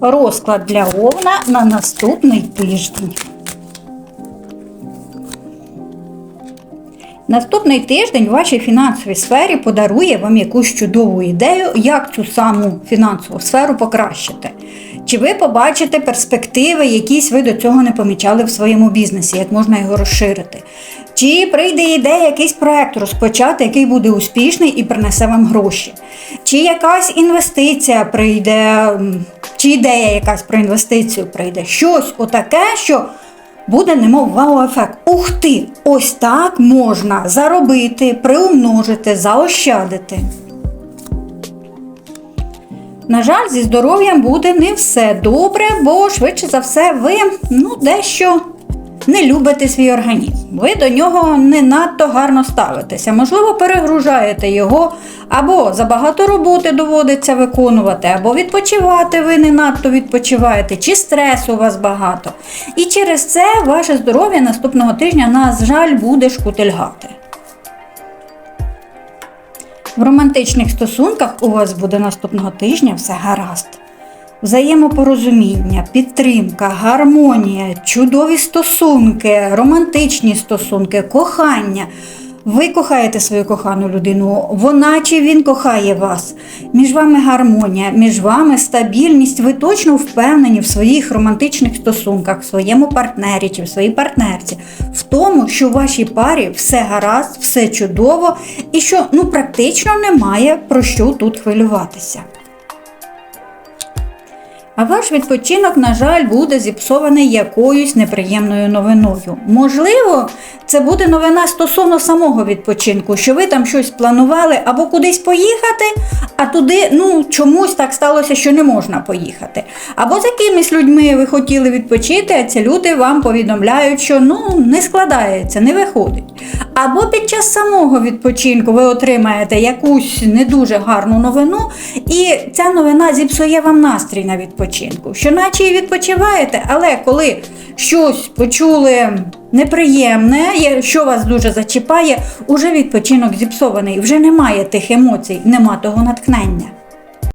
Розклад для Овна на наступний тиждень. Наступний тиждень в вашій фінансовій сфері подарує вам якусь чудову ідею, як цю саму фінансову сферу покращити. Чи ви побачите перспективи, якісь ви до цього не помічали в своєму бізнесі, як можна його розширити? Чи прийде ідея якийсь проект розпочати, який буде успішний і принесе вам гроші? Чи якась інвестиція прийде, чи ідея якась про інвестицію прийде? Щось отаке, що буде немов вау-ефект. Ух ти! Ось так можна заробити, приумножити, заощадити. На жаль, зі здоров'ям буде не все добре, бо швидше за все ви ну, дещо не любите свій організм. Ви до нього не надто гарно ставитеся. Можливо, перегружаєте його, або забагато роботи доводиться виконувати, або відпочивати ви не надто відпочиваєте, чи стресу у вас багато. І через це ваше здоров'я наступного тижня, на жаль, буде шкутильгати. В романтичних стосунках у вас буде наступного тижня все гаразд. Взаємопорозуміння, підтримка, гармонія, чудові стосунки, романтичні стосунки, кохання. Ви кохаєте свою кохану людину, вона чи він кохає вас. Між вами гармонія, між вами стабільність. Ви точно впевнені в своїх романтичних стосунках, в своєму партнері чи в своїй партнерці, в тому, що в вашій парі все гаразд, все чудово і що ну практично немає про що тут хвилюватися. А ваш відпочинок, на жаль, буде зіпсований якоюсь неприємною новиною. Можливо, це буде новина стосовно самого відпочинку, що ви там щось планували або кудись поїхати, а туди ну чомусь так сталося, що не можна поїхати. Або з якимись людьми ви хотіли відпочити, а ці люди вам повідомляють, що ну не складається, не виходить. Або під час самого відпочинку ви отримаєте якусь не дуже гарну новину, і ця новина зіпсує вам настрій на відпочинку. Що наче і відпочиваєте, але коли щось почули неприємне, що вас дуже зачіпає, уже відпочинок зіпсований, вже немає тих емоцій, нема того натхнення.